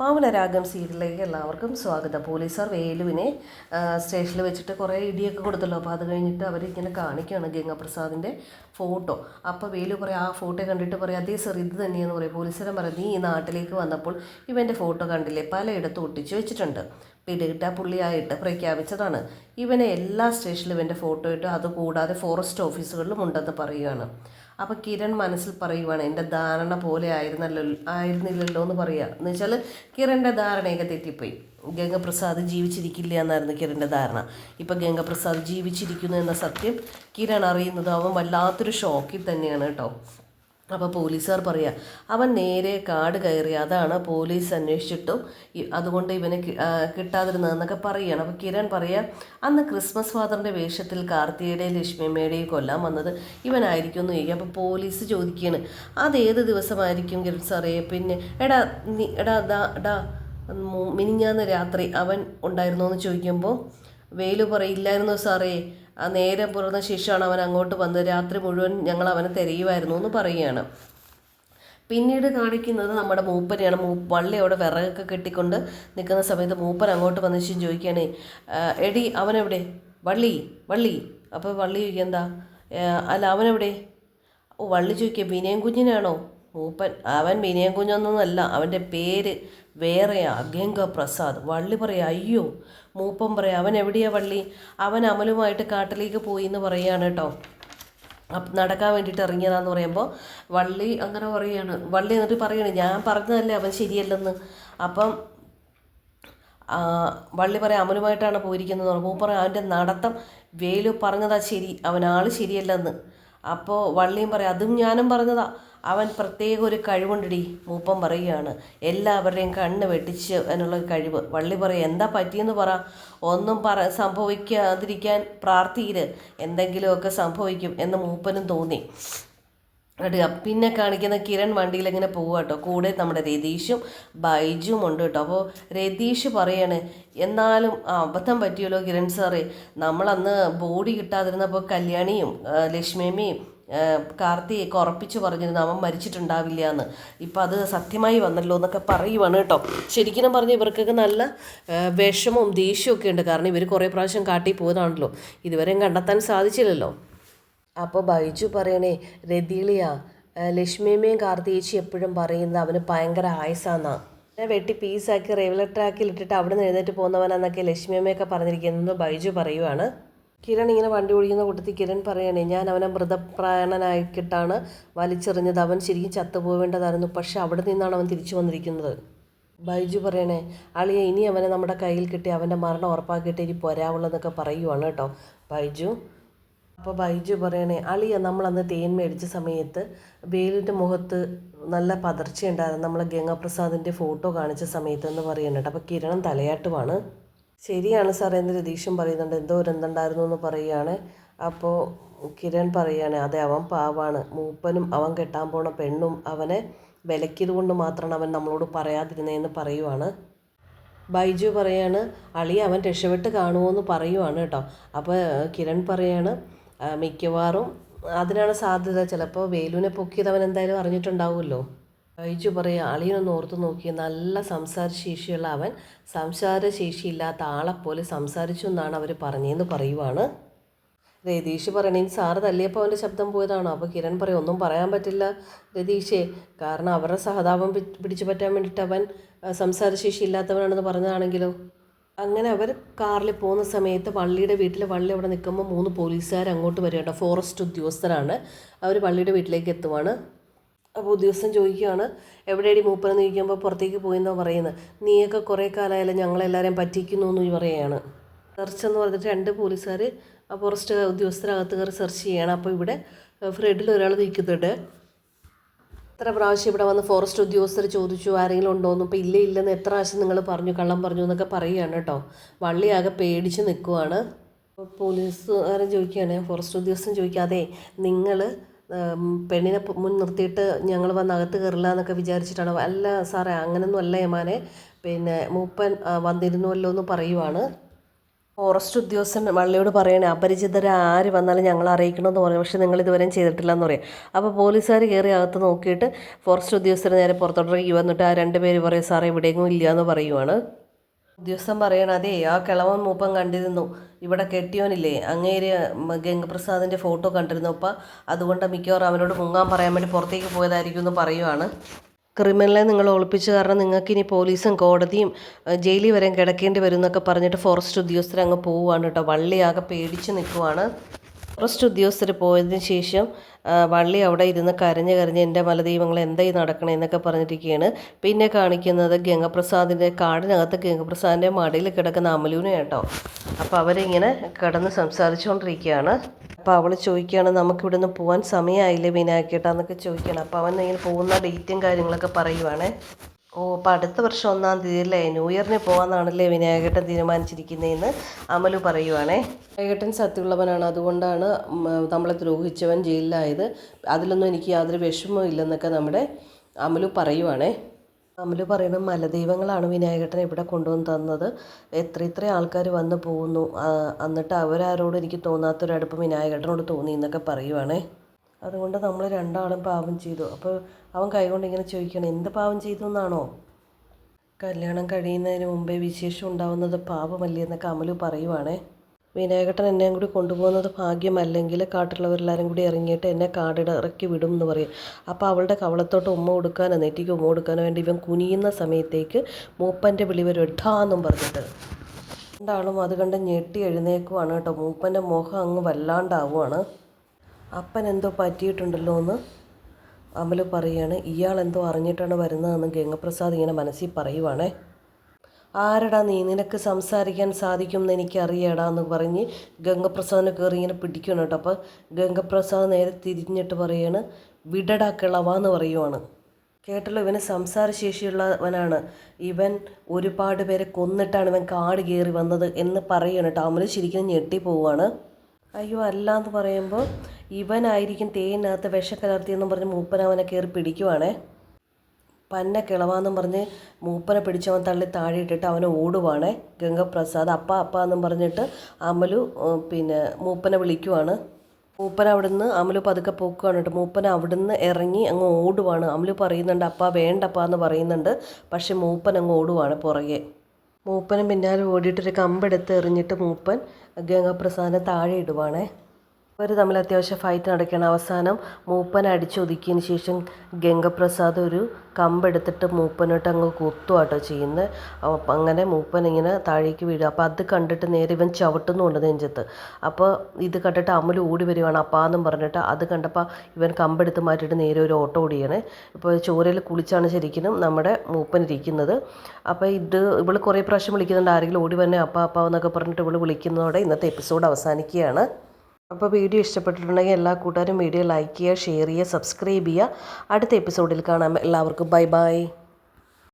പാവനരാഗം സീരിയലിലേക്ക് എല്ലാവർക്കും സ്വാഗതം. പോലീസുകാർ വേലുവിനെ സ്റ്റേഷനിൽ വെച്ചിട്ട് കുറേ ഇടിയൊക്കെ കൊടുത്തല്ലോ. അപ്പോൾ അത് കഴിഞ്ഞിട്ട് അവരിങ്ങനെ കാണിക്കുകയാണ് ഗംഗാപ്രസാദിന്റെ ഫോട്ടോ. അപ്പോൾ വേലു പറയും ആ ഫോട്ടോ കണ്ടിട്ട് പറയും അതേ സർ ഇത് തന്നെയെന്ന് പറയും. പോലീസുകാരൻ പറയും നീ ഈ നാട്ടിലേക്ക് വന്നപ്പോൾ ഇവന്റെ ഫോട്ടോ കണ്ടില്ലേ? പലയിടത്തും ഒട്ടിച്ച് വെച്ചിട്ടുണ്ട്. പിടികിട്ട പുള്ളിയായിട്ട് പ്രഖ്യാപിച്ചതാണ്. ഇവനെ എല്ലാ സ്റ്റേഷനിലും ഇവന്റെ ഫോട്ടോ ഇട്ട് അതുകൂടാതെ ഫോറസ്റ്റ് ഓഫീസുകളിലും ഉണ്ടെന്ന് പറയുകയാണ്. അപ്പോൾ കിരൺ മനസ്സിൽ പറയുവാണ് എന്റെ ധാരണ പോലെ ആയിരുന്നല്ലോ ആയിരുന്നില്ലല്ലോ എന്ന് പറയുക. എന്ന് വെച്ചാൽ കിരണിന്റെ ധാരണയൊക്കെ തെറ്റിപ്പോയി. ഗംഗപ്രസാദ് ജീവിച്ചിരിക്കില്ല എന്നായിരുന്നു കിരണിന്റെ ധാരണ. ഇപ്പം ഗംഗപ്രസാദ് ജീവിച്ചിരിക്കുന്നു എന്ന സത്യം കിരൺ അറിയുന്നത് അവൻ വല്ലാത്തൊരു ഷോക്കിൽ തന്നെയാണ് കേട്ടോ. അപ്പോൾ പോലീസുകാർ പറയുക അവൻ നേരെ കാട് കയറി അതാണ് പോലീസ് അന്വേഷിച്ചിട്ടും അതുകൊണ്ട് ഇവനെ കിട്ടാതിരുന്നതെന്നൊക്കെ പറയുകയാണ് അപ്പോൾ കിരൺ പറയുക അന്ന് ക്രിസ്മസ് ഫാദറിന്റെ വേഷത്തിൽ കാർത്തികയുടെയും ലക്ഷ്മിയമ്മയുടെയും കൊല്ലാൻ വന്നത് ഇവനായിരിക്കും എന്ന് ചോദിക്കുക അപ്പോൾ പോലീസ് ചോദിക്കുകയാണ് അതേത് ദിവസമായിരിക്കും കിരൺ സാറേ? പിന്നെ എടാ നീ എടാ ദാ ഡാ മിനിഞ്ഞാന്ന് രാത്രി അവൻ ഉണ്ടായിരുന്നോ? എന്ന് ചോദിക്കുമ്പോൾ വെയിൽ പറയില്ലായിരുന്നോ സാറേ ആ നേരം പുറന്ന ശേഷമാണ് അവൻ അങ്ങോട്ട് വന്നത്. രാത്രി മുഴുവൻ ഞങ്ങൾ അവനെ തിരയുമായിരുന്നു എന്ന് പറയുകയാണ്. പിന്നീട് കാണിക്കുന്നത് നമ്മുടെ മൂപ്പനെയാണ് മൂ വള്ളി അവിടെ വിറകൊക്കെ കെട്ടിക്കൊണ്ട് നിൽക്കുന്ന സമയത്ത് മൂപ്പൻ അങ്ങോട്ട് വന്ന ശേഷം ചോദിക്കുകയാണ് "ആ, എടി അവനെവിടെ? വള്ളി വള്ളി. അപ്പോൾ വള്ളി ചോദിക്കുക എന്താ? "ആ, അല്ല അവനെവിടെ? ഓ വള്ളി ചോദിക്കുക വിനയം കുഞ്ഞിനാണോ മൂപ്പൻ അവൻ വിനയൻ കുഞ്ഞൊന്നുമല്ല അവന്റെ പേര് വേറെയാ ഗംഗ പ്രസാദ്. വള്ളി പറയാ അയ്യോ മൂപ്പൻ പറയാം അവൻ എവിടെയാ വള്ളി? അവൻ അമലുമായിട്ട് കാട്ടിലേക്ക് പോയി എന്ന് പറയുകയാണ് കേട്ടോ നടക്കാൻ വേണ്ടിയിട്ട് ഇറങ്ങിയതാന്ന് പറയുമ്പോൾ വള്ളി അങ്ങനെ പറയുകയാണ് വള്ളി എന്നിട്ട് പറയാണ് ഞാൻ പറഞ്ഞതല്ലേ അവൻ ശരിയല്ലെന്ന്. അപ്പം വള്ളി പറയാം അമലുമായിട്ടാണ് പോയിരിക്കുന്നത് മൂപ്പറ അവന്റെ നടത്തം വേലു പറഞ്ഞതാ ശരി അവൻ ആൾ ശരിയല്ലെന്ന്. അപ്പോൾ വള്ളിയും പറയാം അതും ഞാനും പറഞ്ഞതാ. അവൻ പ്രത്യേക ഒരു കഴിവുണ്ടടി മൂപ്പൻ പറയുകയാണ്. എല്ലാവരുടെയും കണ്ണ് വെട്ടിച്ച് അതിനുള്ള കഴിവ്. വള്ളി പറയും എന്താ പറ്റിയെന്ന് പറ. ഒന്നും പറ സംഭവിക്കാതിരിക്കാൻ പ്രാർത്ഥിയിൽ എന്തെങ്കിലുമൊക്കെ സംഭവിക്കും എന്ന് മൂപ്പനും തോന്നി. പിന്നെ കാണിക്കുന്ന കിരൺ വണ്ടിയിൽ ഇങ്ങനെ പോവുക കേട്ടോ. കൂടെ നമ്മുടെ രതീഷും ബൈജും ഉണ്ട് കേട്ടോ. അപ്പോൾ രതീഷ് പറയാണ് എന്നാലും അബദ്ധം പറ്റിയല്ലോ കിരൺ സാറേ. നമ്മളന്ന് ബോഡി കിട്ടാതിരുന്നപ്പോൾ കല്യാണിയും ലക്ഷ്മിയമ്മയും കാർത്തിയൊക്കെ ഉറപ്പിച്ച് പറഞ്ഞിരുന്നു അവൻ മരിച്ചിട്ടുണ്ടാവില്ല എന്ന് ഇപ്പം അത് സത്യമായി വന്നല്ലോ എന്നൊക്കെ പറയുവാണ് കേട്ടോ. ശരിക്കും പറഞ്ഞ് ഇവർക്കൊക്കെ നല്ല വിഷമവും ദേഷ്യവും ഒക്കെ ഉണ്ട്. കാരണം ഇവർ കുറേ പ്രാവശ്യം കാട്ടി പോയതാണല്ലോ. ഇതുവരെയും കണ്ടെത്താൻ സാധിച്ചില്ലല്ലോ. അപ്പോൾ ബൈജു പറയണേ രതിളിയ ലക്ഷ്മിയമ്മയും കാർത്തിയേച്ചി എപ്പോഴും പറയുന്നത് അവന് ഭയങ്കര ആയസാന്നാ. എന്നെ വെട്ടി പീസാക്കി റെയിൽവേ ട്രാക്കിൽ ഇട്ടിട്ട് അവിടെ നിന്ന് എഴുന്നേറ്റ് പോകുന്നവനാന്നൊക്കെ ലക്ഷ്മിയമ്മയൊക്കെ പറഞ്ഞിരിക്കുന്നത് ബൈജു പറയുവാണ്. കിരൺ ഇങ്ങനെ വണ്ടി ഒഴിയുന്ന കൂട്ടത്തിൽ കിരൺ പറയണേ ഞാൻ അവനെ മൃതപ്രായണനായിട്ടാണ് വലിച്ചെറിഞ്ഞത്. അവൻ ശരിക്കും ചത്തുപോവേണ്ടതായിരുന്നു. പക്ഷെ അവിടെ നിന്നാണ് അവൻ തിരിച്ചു വന്നിരിക്കുന്നത്. ബൈജു പറയണേ അളിയെ ഇനി അവനെ നമ്മുടെ കയ്യിൽ കിട്ടി അവന്റെ മരണം ഉറപ്പാക്കിയിട്ട് ഇനി പോരാവുള്ളതെന്നൊക്കെ പറയുവാണ് കേട്ടോ ബൈജു. അപ്പോൾ ബൈജു പറയണേ അളിയ നമ്മളന്ന് തേൻ മേടിച്ച സമയത്ത് വേലിന്റെ മുഖത്ത് നല്ല പതർച്ചയുണ്ടായിരുന്നു. നമ്മളെ ഗംഗാപ്രസാദിന്റെ ഫോട്ടോ കാണിച്ച സമയത്ത് എന്ന് പറയുന്നുണ്ട് അപ്പോൾ കിരണം തലയാട്ടുമാണ് ശരിയാണ് സാർ എന്ന് രതീഷും പറയുന്നുണ്ട്. എന്തോ ഒരു എന്തുണ്ടായിരുന്നു എന്ന് പറയുകയാണ്. അപ്പോൾ കിരൺ പറയുകയാണ് അതെ അവൻ പാവാണ്. മൂപ്പനും അവൻ കെട്ടാൻ പോണ പെണ്ണും അവനെ വിലക്കിയത് കൊണ്ട് മാത്രമാണ് അവൻ നമ്മളോട് പറയാതിരുന്നതെന്ന് പറയുവാണ്. ബൈജു പറയാണ് അളി അവൻ രക്ഷപ്പെട്ട് കാണുമോ എന്ന് പറയുവാണ് കേട്ടോ. അപ്പോൾ കിരൺ പറയാണ് "ആ, മിക്കവാറും അതിനാണ് സാധ്യത. ചിലപ്പോൾ വേലുവിനെ പൊക്കിയത് അവൻ എന്തായാലും അറിഞ്ഞിട്ടുണ്ടാവുമല്ലോ. ബൈജു പറയുക അളിയനൊന്ന് ഓർത്തു നോക്കി നല്ല സംസാരശേഷിയുള്ള അവൻ സംസാരശേഷിയില്ലാത്ത ആളെപ്പോലെ സംസാരിച്ചു എന്നാണ് അവർ പറഞ്ഞതെന്ന് പറയുവാണ്. രതീഷ് പറയണേ "ഇനി സാറ് തല്ലിയപ്പോൾ അവന്റെ ശബ്ദം പോയതാണോ? അപ്പോൾ കിരൺ പറയും ഒന്നും പറയാൻ പറ്റില്ല രതീഷേ. കാരണം അവരുടെ സഹതാപം പിടിച്ചു പറ്റാൻ വേണ്ടിയിട്ട് അവൻ സംസാരശേഷി ഇല്ലാത്തവനാണെന്ന് പറഞ്ഞതാണെങ്കിലോ? അങ്ങനെ അവർ കാറിൽ പോകുന്ന സമയത്ത് പള്ളിയുടെ വീട്ടിൽ വള്ളി അവിടെ നിൽക്കുമ്പോൾ മൂന്ന് പോലീസുകാർ അങ്ങോട്ട് വരികയുണ്ട് ഫോറസ്റ്റ് ഉദ്യോഗസ്ഥരാണ്. അവർ പള്ളിയുടെ വീട്ടിലേക്ക് എത്തുവാണ്. അപ്പോൾ ഉദ്യോഗസ്ഥൻ ചോദിക്കുകയാണ് എവിടെയടി മൂപ്പനെന്ന് ചോദിക്കുമ്പോൾ പുറത്തേക്ക് പോയെന്നാണ് പറയുന്നത് നീയൊക്കെ കുറേ കാലമായാലും ഞങ്ങളെല്ലാവരെയും പറ്റിക്കുന്നു എന്ന് പറയുകയാണ്. സെർച്ച് എന്ന് പറഞ്ഞിട്ട് രണ്ട് പോലീസുകാർ ആ ഫോറസ്റ്റ് ഉദ്യോഗസ്ഥരകത്ത് കയറി സെർച്ച് ചെയ്യണം അപ്പോൾ ഇവിടെ ഫ്രണ്ടിൽ ഒരാൾ നിൽക്കുന്നുണ്ട്. എത്ര പ്രാവശ്യം ഇവിടെ വന്ന് ഫോറസ്റ്റ് ഉദ്യോഗസ്ഥർ ചോദിച്ചു ആരെങ്കിലും ഉണ്ടോയെന്ന് ഇപ്പോൾ ഇല്ല ഇല്ലെന്ന് എത്ര പ്രാവശ്യം നിങ്ങൾ പറഞ്ഞു കള്ളം പറഞ്ഞു എന്നൊക്കെ പറയുകയാണ് കേട്ടോ. വള്ളിയാകെ പേടിച്ച് നിൽക്കുവാണ്. പോലീസുകാരൻ ചോദിക്കുകയാണ് ഫോറസ്റ്റ് ഉദ്യോഗസ്ഥൻ ചോദിക്കുക അതെ നിങ്ങൾ പെണ്ണിനെ മുൻ നിർത്തിയിട്ട് ഞങ്ങൾ വന്ന് അകത്ത് കയറില്ല എന്നൊക്കെ വിചാരിച്ചിട്ടാണ് അല്ല സാറേ അങ്ങനൊന്നും അല്ല യമാനെ. പിന്നെ മൂപ്പൻ വന്നിരുന്നുവല്ലോ എന്ന് പറയുവാണ്. ഫോറസ്റ്റ് ഉദ്യോഗസ്ഥൻ വള്ളിയോട് പറയണേ അപരിചിതരെ ആര് വന്നാലും ഞങ്ങൾ അറിയിക്കണമെന്ന് പറയും പക്ഷേ നിങ്ങൾ ഇതുവരെയും ചെയ്തിട്ടില്ല എന്ന് പറയും. അപ്പോൾ പോലീസുകാർ കയറി അകത്ത് നോക്കിയിട്ട് ഫോറസ്റ്റ് ഉദ്യോഗസ്ഥർ നേരെ പുറത്തോട്ടിറങ്ങി വന്നിട്ട് ആ രണ്ട് പേര് പറയും സാറേ ഇവിടെയെങ്ങും ഇല്ല എന്ന് പറയുവാണ്. ഉദ്യോഗസ്ഥൻ പറയണം അതേ ആ കിളവൻ മൂപ്പൻ കണ്ടിരുന്നു. ഇവിടെ കെട്ടിയോനില്ലേ. അങ്ങേര് ഗംഗപ്രസാദിന്റെ ഫോട്ടോ കണ്ടിരുന്നു. അപ്പം അതുകൊണ്ട് മിക്കവാറും അവനോട് മുങ്ങാൻ പറയാൻ വേണ്ടി പുറത്തേക്ക് പോയതായിരിക്കും എന്ന് പറയുവാണ്. ക്രിമിനലെ നിങ്ങൾ ഒളിപ്പിച്ച കാരണം നിങ്ങൾക്കിനി പോലീസും കോടതിയും ജയിലിൽ വരെയും കിടക്കേണ്ടി വരും എന്നൊക്കെ പറഞ്ഞിട്ട് ഫോറസ്റ്റ് ഉദ്യോഗസ്ഥർ അങ്ങ് പോവുകയാണ് കേട്ടോ. വള്ളിയാകെ പേടിച്ച് നിൽക്കുവാണ്. ഫോറസ്റ്റ് ഉദ്യോഗസ്ഥർ പോയതിന് ശേഷം വള്ളി അവിടെ ഇരുന്ന് കരഞ്ഞ് കരഞ്ഞ് എന്റെ മലദൈവങ്ങൾ എന്തായി നടക്കണേ എന്നൊക്കെ പറഞ്ഞിരിക്കുകയാണ് പിന്നെ കാണിക്കുന്നത് ഗംഗപ്രസാദിന്റെ കാടിനകത്ത് ഗംഗപ്രസാദിന്റെ മടിയിൽ കിടക്കുന്ന അമലുവിനെ കേട്ടോ അപ്പോൾ അവരിങ്ങനെ കിടന്ന് സംസാരിച്ചുകൊണ്ടിരിക്കുകയാണ് അപ്പോൾ അവൾ ചോദിക്കുകയാണ് നമുക്ക് ഇവിടുന്ന് പോകാൻ സമയമായില്ലേ വിനായക്കേട്ടാന്നൊക്കെ ചോദിക്കുകയാണ്. അപ്പോൾ അവൻ ഇങ്ങനെ പോകുന്ന ഡേറ്റും കാര്യങ്ങളൊക്കെ പറയുവാണേ. ഓ അപ്പോൾ അടുത്ത വർഷം ഒന്നാം തീയതി അല്ലേ ന്യൂ ഇയറിന് പോകാമെന്നാണല്ലേ വിനായകേട്ടൻ തീരുമാനിച്ചിരിക്കുന്നതെന്ന് അമലു പറയുവാണേ. വിനായകേട്ടൻ സത്യമുള്ളവനാണ്. അതുകൊണ്ടാണ് നമ്മളെ ദ്രോഹിച്ചവൻ ജയിലിലായത്. അതിലൊന്നും എനിക്ക് യാതൊരു വിഷമവും ഇല്ലെന്നൊക്കെ നമ്മുടെ അമലു പറയുവാണേ. അമലു പറയുന്ന മലദൈവങ്ങളാണ് വിനായകട്ടൻ ഇവിടെ കൊണ്ടുവന്ന് തന്നത്. എത്ര ഇത്ര ആൾക്കാർ വന്ന് പോകുന്നു. എന്നിട്ട് അവരാരോടും എനിക്ക് തോന്നാത്തൊരടുപ്പം വിനായകട്ടനോട് തോന്നി എന്നൊക്കെ പറയുവാണേ. അതുകൊണ്ട് നമ്മൾ രണ്ടാളും പാപം ചെയ്തു. അപ്പോൾ അവൻ കൈകൊണ്ട് ഇങ്ങനെ ചോദിക്കണം എന്ത് പാപം ചെയ്തു എന്നാണോ? കല്യാണം കഴിയുന്നതിന് മുമ്പേ വിശേഷം ഉണ്ടാവുന്നത് പാപമല്ലേ എന്നൊക്കെ അമലു പറയുവാണേ. വിനായകട്ടൻ എന്നെയും കൂടി കൊണ്ടുപോകുന്നത് ഭാഗ്യമല്ലെങ്കിൽ കാട്ടിലുള്ളവരെല്ലാവരും കൂടി ഇറങ്ങിയിട്ട് എന്നെ കാടിട ഇറക്കി വിടും എന്ന് പറയും. അപ്പോൾ അവളുടെ കവളത്തോട്ട് ഉമ്മ കൊടുക്കാനോ നെറ്റിക്ക് ഉമ്മ കൊടുക്കാനോ വേണ്ടി ഇവൻ കുനിയുന്ന സമയത്തേക്ക് മൂപ്പന്റെ വിളി വരും എട്ടാന്നും പറഞ്ഞിട്ട്. രണ്ടാളും അത് കണ്ട് ഞെട്ടി എഴുന്നേക്കുവാണ് കേട്ടോ. മൂപ്പന്റെ മുഖം അങ്ങ് വല്ലാണ്ടാവുകയാണ് അപ്പൻ എന്തോ പറ്റിയിട്ടുണ്ടല്ലോ എന്ന് അമൽ പറയുകയാണ് ഇയാൾ എന്തോ അറിഞ്ഞിട്ടാണ് വരുന്നതെന്ന് ഗംഗപ്രസാദ് ഇങ്ങനെ മനസ്സിൽ പറയുവാണേ. ആരടാ നീ? നിനക്ക് സംസാരിക്കാൻ സാധിക്കും എന്ന് എനിക്കറിയടാ എന്ന് പറഞ്ഞ് ഗംഗപ്രസാദിനെ കയറി ഇങ്ങനെ പിടിക്കണം കേട്ടോ. അപ്പോൾ ഗംഗപ്രസാദ് നേരെ തിരിഞ്ഞിട്ട് പറയാണ് വിടടാ കിളവാന്ന് പറയുവാണ്. കേട്ടല്ലോ ഇവന് സംസാരശേഷിയുള്ളവനാണ്. ഇവൻ ഒരുപാട് പേരെ കൊന്നിട്ടാണ് ഇവൻ കാട് കയറി വന്നത് എന്ന് പറയണം കേട്ടോ. അമൽ ശരിക്കും ഞെട്ടി പോവുകയാണ് അയ്യോ അല്ല എന്ന് പറയുമ്പോൾ ഇവനായിരിക്കും തേനകത്ത് വിഷക്കലർത്തിയെന്നും പറഞ്ഞ് മൂപ്പൻ അവനെ കയറി പിടിക്കുവാണേ. പന്ന കിളവാന്നും പറഞ്ഞ് മൂപ്പനെ പിടിച്ചവൻ തള്ളി താഴെ ഇട്ടിട്ട് അവനെ ഓടുവാണേ. ഗംഗപ്രസാദ് അപ്പ അപ്പ എന്നും പറഞ്ഞിട്ട് അമലു പിന്നെ മൂപ്പനെ വിളിക്കുവാണ്. മൂപ്പൻ അവിടുന്ന് അമലു പതുക്കെ പോക്കുവാണ് കേട്ടോ. മൂപ്പൻ അവിടുന്ന് ഇറങ്ങി അങ്ങ് ഓടുവാണ്. അമലു പറയുന്നുണ്ട് അപ്പ വേണ്ടപ്പ എന്ന് പറയുന്നുണ്ട്. പക്ഷെ മൂപ്പൻ അങ്ങ് ഓടുവാണ് പുറകെ. മൂപ്പനും പിന്നാലെ ഓടിയിട്ടൊരു കമ്പെടുത്ത് എറിഞ്ഞിട്ട് മൂപ്പൻ ഗംഗാപ്രസാദിനെ താഴെ ഇടുവാണേ. അവർ തമ്മിൽ അത്യാവശ്യം ഫൈറ്റ് നടക്കുകയാണ് അവസാനം മൂപ്പൻ അടിച്ചൊതുക്കിയതിന് ശേഷം ഗംഗപ്രസാദ് ഒരു കമ്പെടുത്തിട്ട് മൂപ്പനോട്ട് അങ്ങ് കുത്തുവാട്ടോ ചെയ്യുന്നത് അപ്പം അങ്ങനെ മൂപ്പൻ ഇങ്ങനെ താഴേക്ക് വീഴുക അപ്പോൾ അത് കണ്ടിട്ട് നേരെ ഇവൻ ചവിട്ടുന്നുണ്ട് നെഞ്ചത്ത്. അപ്പോൾ ഇത് കണ്ടിട്ട് അമൽ ഓടി വരുവാണ് അപ്പാന്നും പറഞ്ഞിട്ട് അത് കണ്ടപ്പോൾ ഇവൻ കമ്പെടുത്ത് മാറ്റിയിട്ട് നേരെ ഒരു ഓട്ടോ ഓടിയാണ്. ഇപ്പോൾ ചോരയിൽ കുളിച്ചാണ് ശരിക്കും നമ്മുടെ മൂപ്പൻ ഇരിക്കുന്നത്. അപ്പോൾ ഇത് ഇവൾ കുറേ പ്രാവശ്യം വിളിക്കുന്നുണ്ട്. ആരെങ്കിലും ഓടി വന്നെ അപ്പ അപ്പ എന്നൊക്കെ പറഞ്ഞിട്ട് ഇവൾ വിളിക്കുന്നതോടെ ഇന്നത്തെ എപ്പിസോഡ് അവസാനിക്കുകയാണ്. അപ്പോൾ വീഡിയോ ഇഷ്ടപ്പെട്ടിട്ടുണ്ടെങ്കിൽ എല്ലാ കൂട്ടുകാരും വീഡിയോ ലൈക്ക് ചെയ്യുക ഷെയർ ചെയ്യുക സബ്സ്ക്രൈബ് ചെയ്യുക. അടുത്ത എപ്പിസോഡിൽ കാണാം. എല്ലാവർക്കും ബൈ ബൈ